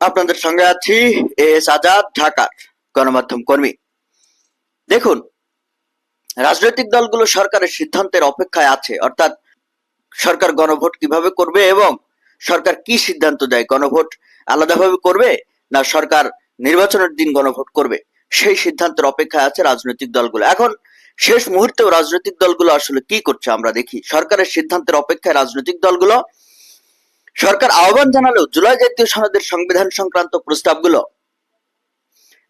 আপনাদের সঙ্গে আছি এস আজাদ, ঢাকার গণমাধ্যম কর্মী। দেখুন, রাজনৈতিক দলগুলো সরকারের সিদ্ধান্তের অপেক্ষায় আছে, অর্থাৎ সরকার গণভোট কীভাবে করবে এবং সরকার কি সিদ্ধান্ত দেয়, গণভোট আলাদাভাবে করবে না সরকার নির্বাচনের দিন গণভোট করবে? সেই সিদ্ধান্তের অপেক্ষায় আছে রাজনৈতিক দলগুলো। এখন শেষ মুহূর্তেও রাজনৈতিক দলগুলো আসলে কি করছে আমরা দেখি। সরকারের সিদ্ধান্তের অপেক্ষায় রাজনৈতিক দলগুলো সরকার আহ্বান জানালেও জুলাই জাতীয় সনদের সংবিধান সংক্রান্ত প্রস্তাবগুলো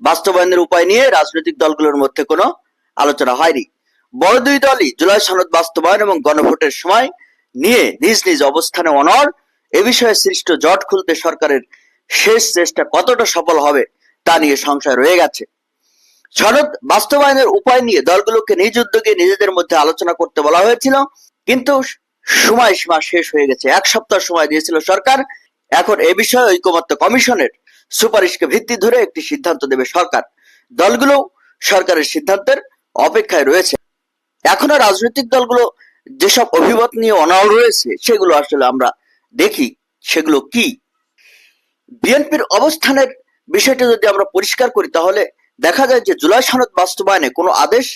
বাস্তবায়নের উপায় নিয়ে রাজনৈতিক দলগুলোর মধ্যে কোনো আলোচনা হয়নি। বড় দুই দলই জুলাই সনদ বাস্তবায়ন এবং গণভোটের সময় নিয়ে নিজ নিজ অবস্থানে অনর এ বিষয়ে সৃষ্ট জট খুলতে সরকারের শেষ চেষ্টা কতটা সফল হবে তা নিয়ে সংশয় রয়ে গেছে। সনদ বাস্তবায়নের উপায় নিয়ে দলগুলোকে নিজ উদ্যোগে নিজেদের মধ্যে আলোচনা করতে বলা হয়েছিল, কিন্তু সময় সীমা শেষ হয়ে গেছে। এক সপ্তাহ সময় দিয়েছিল সরকার। এখন এ বিষয়ে ঐকমত্য কমিশনের সুপারিশকে ভিত্তি ধরে একটি সিদ্ধান্ত দেবে সরকার। দলগুলো সরকারের সিদ্ধান্তের অপেক্ষায় রয়েছে। এখনও রাজনৈতিক দলগুলো যেসব অভিমত নিয়ে অনড় রয়েছে, সেগুলো আসলে আমরা দেখি। সেগুলো কি? বিএনপির অবস্থানের বিষয়টা যদি আমরা পরিষ্কার করি, তাহলে দেখা যায় যে জুলাই সনদ বাস্তবায়নে কোনো আদেশ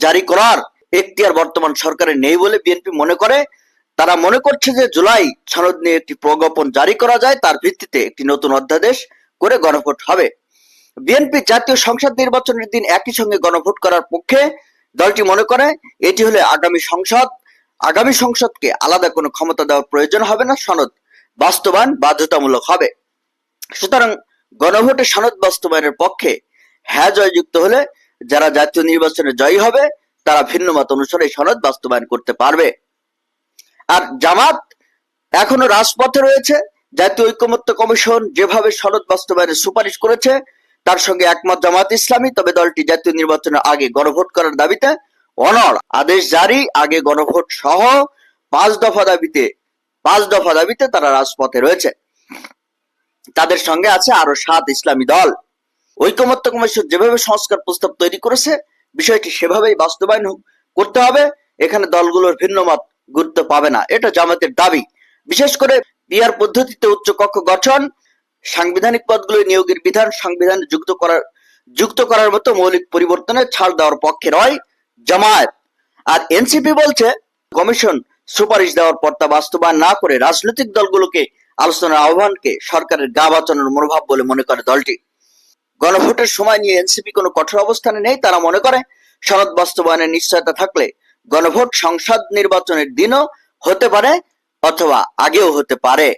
জারি করার এখতিয়ার বর্তমান সরকারের নেই বলে বিএনপি মনে করে। তারা মনে করছে যে জুলাই সনদ নিয়ে একটি প্রজ্ঞাপন জারি করা যায়, তার ভিত্তিতে একটি নতুন অধ্যাদেশ করে গণভোট হবে। বিএনপি জাতীয় সংসদ নির্বাচনের দিন একই সঙ্গে গণভোট করার পক্ষে দলটি মনে করে, এটি হলে আগামী সংসদ, আগামী সংসদকে আলাদা কোনো ক্ষমতা দেওয়ার প্রয়োজন হবে না, সনদ বাস্তবায়ন বাধ্যতামূলক হবে। সুতরাং গণভোটে সনদ বাস্তবায়নের পক্ষে হ্যাঁ জয়যুক্ত হলে যারা জাতীয় নির্বাচনে জয়ী হবে, তারা ভিন্ন মত অনুসারে সনদ বাস্তবায়ন করতে পারবে। আর জামাত এখনও রাজপথে রয়েছে। জাতীয় ঐক্যমত্য কমিশন যেভাবে সনদ বাস্তবায়নের সুপারিশ করেছে, তার সঙ্গে একমত জামাত ইসলামী, তবে দলটি জাতীয় নির্বাচনের আগে গণভোট করার দাবিতে অনড়। আদেশ জারি, আগে গণভোট সহ পাঁচ দফা দাবিতে, পাঁচ দফা দাবিতে তারা রাজপথে রয়েছে। তাদের সঙ্গে আছে আরও সাত ইসলামী দল। ঐকমত্য কমিশন যেভাবে সংস্কার প্রস্তাব তৈরি করেছে, বিষয়টি সেভাবেই বাস্তবায়ন করতে হবে। এখানে দলগুলোর ভিন্ন মত গুরুত্ব পাবে না। এটা জামাতের দাবি। বিশেষ করে পিয়ার পদ্ধতিতে উচ্চ কক্ষ গঠন, সাংবিধানিক পদগুলো নিয়োগের বিধান, সংবিধানে যুক্ত করার যুক্ত করার মতো মৌলিক পরিবর্তনে ছাড় দেওয়ার পক্ষে নয়, জামায়াত। আর এনসিপি বলছে, কমিশন সুপারিশ দেওয়ার পর তা বাস্তবায়ন না করে রাজনৈতিক দলগুলোকে আলোচনার আহ্বানকে সরকারের গা বাঁচানোর মনোভাব বলে মনে করে দলটি। গণভোটের সময় নিয়ে এনসিপি কোনো কঠোর অবস্থানে নেই, তারা মনে করে, সনদ বাস্তবায়নের নিশ্চয়তা থাকলে গণভোট সংসদ নির্বাচনের দিনও হতে পারে অথবা আগেও হতে পারে।